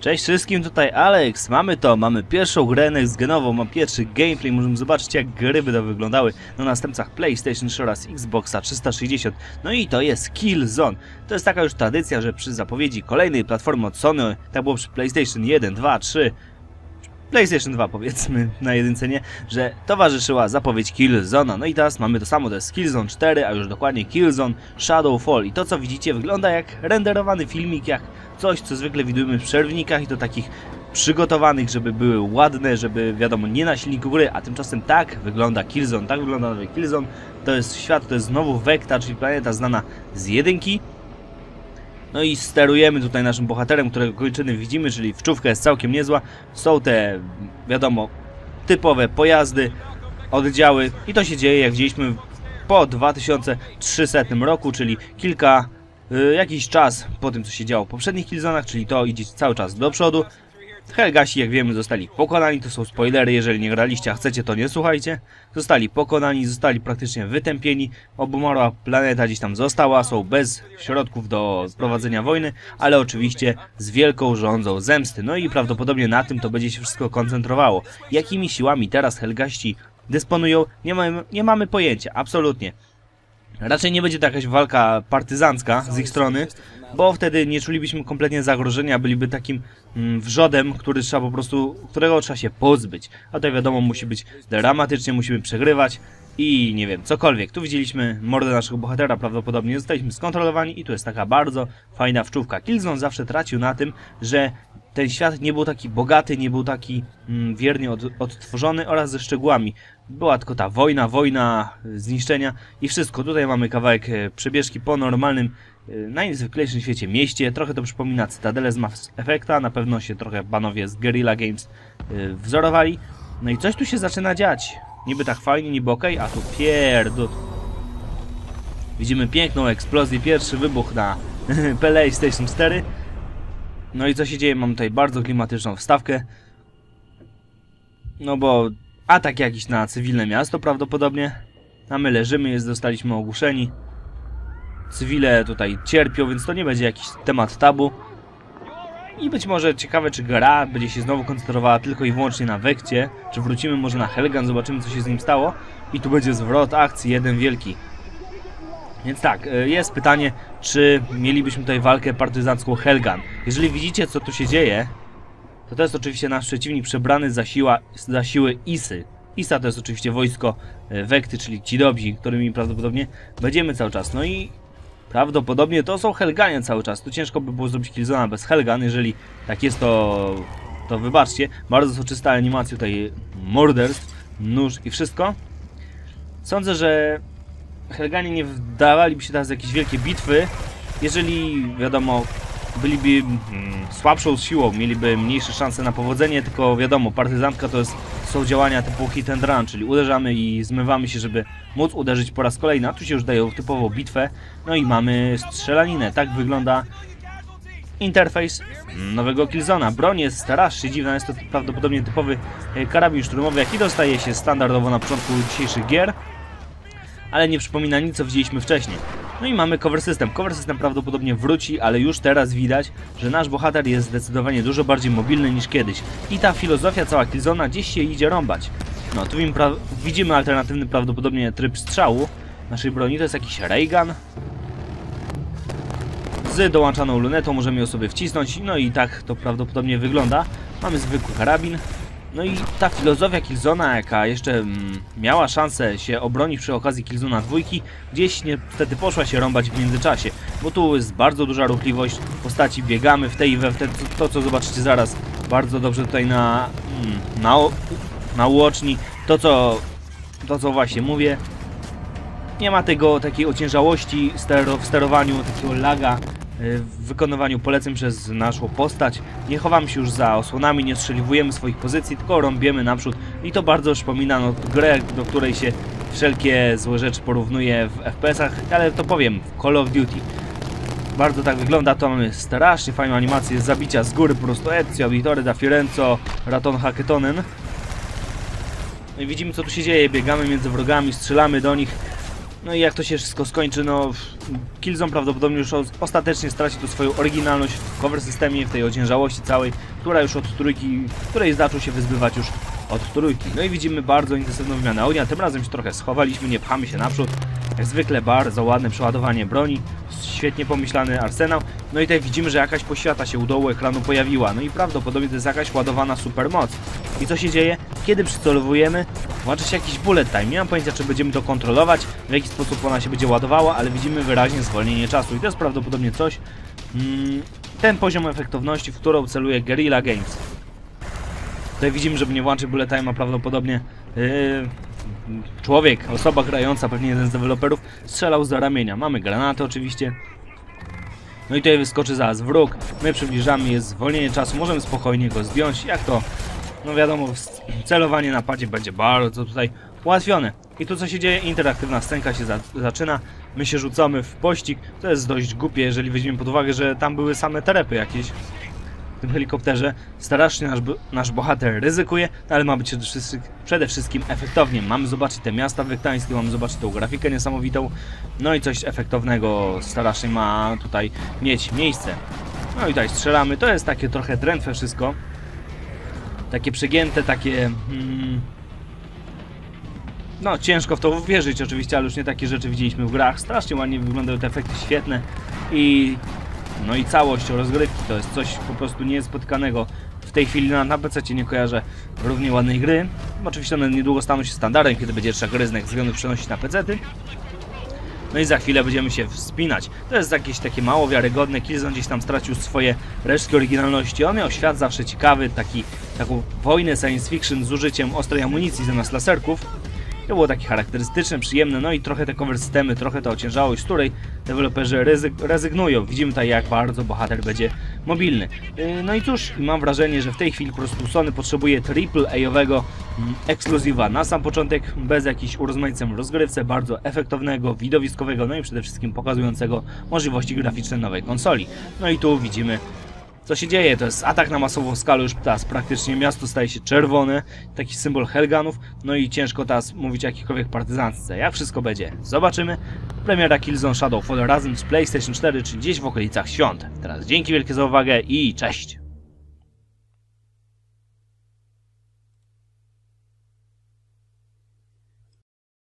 Cześć wszystkim, tutaj Alex. Mamy to, mamy pierwszą grę next genową, mam pierwszy gameplay, możemy zobaczyć jak gry to wyglądały na następcach PlayStation 3 oraz Xboxa 360. No i to jest Killzone. To jest taka już tradycja, że przy zapowiedzi kolejnej platformy od Sony, tak było przy PlayStation 1, 2, 3, PlayStation 2 powiedzmy na jedynce nie, że towarzyszyła zapowiedź Killzona. No i teraz mamy to samo, to jest Killzone 4, a już dokładnie Killzone Shadowfall. I to co widzicie wygląda jak renderowany filmik, jak coś co zwykle widujemy w przerwnikach i to takich przygotowanych, żeby były ładne, żeby wiadomo nie na silniku gry, a tymczasem tak wygląda Killzone, tak wygląda nowy Killzone. To jest świat, to jest znowu Vecta, czyli planeta znana z jedynki. No i sterujemy tutaj naszym bohaterem, którego kończyny widzimy, czyli wczówka jest całkiem niezła. Są te, wiadomo, typowe pojazdy, oddziały i to się dzieje, jak widzieliśmy, po 2300 roku, czyli kilka, y, jakiś czas po tym, co się działo w poprzednich Killzonach, czyli to idzie cały czas do przodu. Helgasi, jak wiemy, zostali pokonani, to są spoilery, jeżeli nie graliście, a chcecie, to nie słuchajcie. Zostali pokonani, zostali praktycznie wytępieni, obumarła planeta gdzieś tam została, są bez środków do prowadzenia wojny, ale oczywiście z wielką rządzą zemsty. No i prawdopodobnie na tym to będzie się wszystko koncentrowało. Jakimi siłami teraz Helgaści dysponują, nie mamy, nie mamy pojęcia, absolutnie. Raczej nie będzie to jakaś walka partyzancka z ich strony, bo wtedy nie czulibyśmy kompletnie zagrożenia, byliby takim mm, wrzodem, który trzeba po prostu, którego trzeba się pozbyć. A tutaj wiadomo, musi być dramatycznie, musimy przegrywać i nie wiem, cokolwiek. Tu widzieliśmy mordę naszego bohatera, prawdopodobnie zostaliśmy skontrolowani i tu jest taka bardzo fajna wczówka. Killzone zawsze tracił na tym, że ten świat nie był taki bogaty, nie był taki mm, wiernie od, odtworzony oraz ze szczegółami. Była tylko ta wojna, wojna, zniszczenia i wszystko. Tutaj mamy kawałek e, przebieżki po normalnym, e, najzwyklejszym świecie mieście. Trochę to przypomina Cytadelę z Mass Effecta, na pewno się trochę panowie z Guerrilla Games e, wzorowali. No i coś tu się zaczyna dziać. Niby tak fajnie, niby okej, a tu pierdut. Widzimy piękną eksplozję, pierwszy wybuch na PlayStation 4. No i co się dzieje? Mam tutaj bardzo klimatyczną wstawkę. No bo atak jakiś na cywilne miasto prawdopodobnie. A my leżymy, jest, zostaliśmy ogłuszeni. Cywile tutaj cierpią, więc to nie będzie jakiś temat tabu. I być może ciekawe, czy gra będzie się znowu koncentrowała tylko i wyłącznie na Wekcie, czy wrócimy może na Helgan, zobaczymy co się z nim stało. I tu będzie zwrot akcji, jeden wielki. Więc tak, y, jest pytanie, czy mielibyśmy tutaj walkę partyzancką Helgan. Jeżeli widzicie, co tu się dzieje, to to jest oczywiście nasz przeciwnik przebrany za, siła, za siły Isy. Isa to jest oczywiście wojsko y, Wekty, czyli ci dobrzy, którymi prawdopodobnie będziemy cały czas. No i prawdopodobnie to są Helganie cały czas. Tu ciężko by było zrobić Killzona bez Helgan, jeżeli tak jest to, to wybaczcie. Bardzo soczysta animacja tutaj morderstw, nóż i wszystko. Sądzę, że Helganie nie wdawaliby się teraz w jakieś wielkie bitwy, jeżeli, wiadomo, byliby mm, słabszą siłą, mieliby mniejsze szanse na powodzenie, tylko wiadomo, partyzantka to jest, są działania typu hit and run, czyli uderzamy i zmywamy się, żeby móc uderzyć po raz kolejny, a tu się już dają typową bitwę, no i mamy strzelaninę, tak wygląda interfejs nowego Killzona. Broń jest starszy, dziwna, jest to prawdopodobnie typowy e, karabin szturmowy, jaki dostaje się standardowo na początku dzisiejszych gier, ale nie przypomina nic, co widzieliśmy wcześniej. No i mamy cover system. Cover system prawdopodobnie wróci, ale już teraz widać, że nasz bohater jest zdecydowanie dużo bardziej mobilny niż kiedyś. I ta filozofia cała Killzona gdzieś się idzie rąbać. No, tu widzimy alternatywny prawdopodobnie tryb strzału naszej broni. To jest jakiś Raygun. Z dołączaną lunetą możemy ją sobie wcisnąć. No i tak to prawdopodobnie wygląda. Mamy zwykły karabin. No i ta filozofia Killzona, jaka jeszcze mm, miała szansę się obronić przy okazji Killzona dwójki, gdzieś niestety poszła się rąbać w międzyczasie, bo tu jest bardzo duża ruchliwość postaci, biegamy w tej i we w te, to, co zobaczycie zaraz, bardzo dobrze tutaj na, mm, na, na to co, to co właśnie mówię, nie ma tego takiej ociężałości w sterowaniu, takiego laga, w wykonywaniu poleceń przez naszą postać. Nie chowamy się już za osłonami, nie strzeliwujemy swoich pozycji, tylko rąbiemy naprzód i to bardzo przypomina no, grę, do której się wszelkie złe rzeczy porównuje w FPS-ach, ale to powiem, w Call of Duty. Bardzo tak wygląda, to mamy strasznie fajną animację zabicia z góry, po prostu Ezio, Auditore da Fiorenzo, Raton Haketonen. No widzimy co tu się dzieje, biegamy między wrogami, strzelamy do nich. No i jak to się wszystko skończy, no Killzone prawdopodobnie już os- ostatecznie straci tu swoją oryginalność w cover systemie, w tej ociężałości całej, która już od trójki, której zaczął się wyzbywać już od trójki. No i widzimy bardzo intensywną wymianę ognia, tym razem się trochę schowaliśmy, nie pchamy się naprzód. Jak zwykle bardzo ładne przeładowanie broni, świetnie pomyślany arsenał. No i tutaj widzimy, że jakaś poświata się u dołu ekranu pojawiła. No i prawdopodobnie to jest jakaś ładowana supermoc. I co się dzieje? Kiedy przycelowujemy, włącza się jakiś bullet time. Nie mam pojęcia, czy będziemy to kontrolować, w jaki sposób ona się będzie ładowała, ale widzimy wyraźnie zwolnienie czasu. I to jest prawdopodobnie coś, mm, ten poziom efektywności, w którą celuje Guerrilla Games. Tutaj widzimy, żeby nie włączyć bullet time'a prawdopodobnie yy, człowiek, osoba grająca, pewnie jeden z deweloperów, strzelał z ramienia. Mamy granaty oczywiście. No i tutaj wyskoczy zaraz wróg. My przybliżamy, jest zwolnienie czasu, możemy spokojnie go zdjąć. Jak to? No wiadomo, celowanie na padzie będzie bardzo tutaj ułatwione. I tu co się dzieje? Interaktywna scenka się za zaczyna. My się rzucamy w pościg. To jest dość głupie, jeżeli weźmiemy pod uwagę, że tam były same terepy jakieś w tym helikopterze. Strasznie nasz, nasz bohater ryzykuje, no ale ma być przede wszystkim, efektownie. Mamy zobaczyć te miasta wektańskie, mamy zobaczyć tą grafikę niesamowitą. No i coś efektownego strasznie ma tutaj mieć miejsce. No i tutaj strzelamy. To jest takie trochę drętwe wszystko. Takie przegięte, takie... Mm, no, ciężko w to uwierzyć oczywiście, ale już nie takie rzeczy widzieliśmy w grach. Strasznie ładnie wyglądają te efekty świetne i no i całość rozgrywki to jest coś po prostu niespotkanego w tej chwili na, na PC nie kojarzę równie ładnej gry. Oczywiście one niedługo staną się standardem, kiedy będzie trzeba gry z przenosić na PC. -ty. No i za chwilę będziemy się wspinać. To jest jakieś takie mało wiarygodne. Killzone gdzieś tam stracił swoje resztki oryginalności. On miał świat zawsze ciekawy, taki, taką wojnę science fiction z użyciem ostrej amunicji zamiast laserków. To było takie charakterystyczne, przyjemne, no i trochę te cover systemy, trochę ta ociężałość, z której deweloperzy rezygnują. Widzimy tutaj jak bardzo bohater będzie mobilny. Yy, No i cóż, mam wrażenie, że w tej chwili po prostu Sony potrzebuje AAA-owego mm, ekskluzywa na sam początek, bez jakichś urozmaiceń w rozgrywce, bardzo efektownego, widowiskowego, no i przede wszystkim pokazującego możliwości graficzne nowej konsoli. No i tu widzimy co się dzieje? To jest atak na masową skalę, już teraz praktycznie miasto staje się czerwone, taki symbol Helganów, no i ciężko teraz mówić o jakiejkolwiek partyzantce. Jak wszystko będzie? Zobaczymy. Premiera Killzone Shadow Fall razem z PlayStation 4, czyli gdzieś w okolicach świąt. Teraz dzięki wielkie za uwagę i cześć!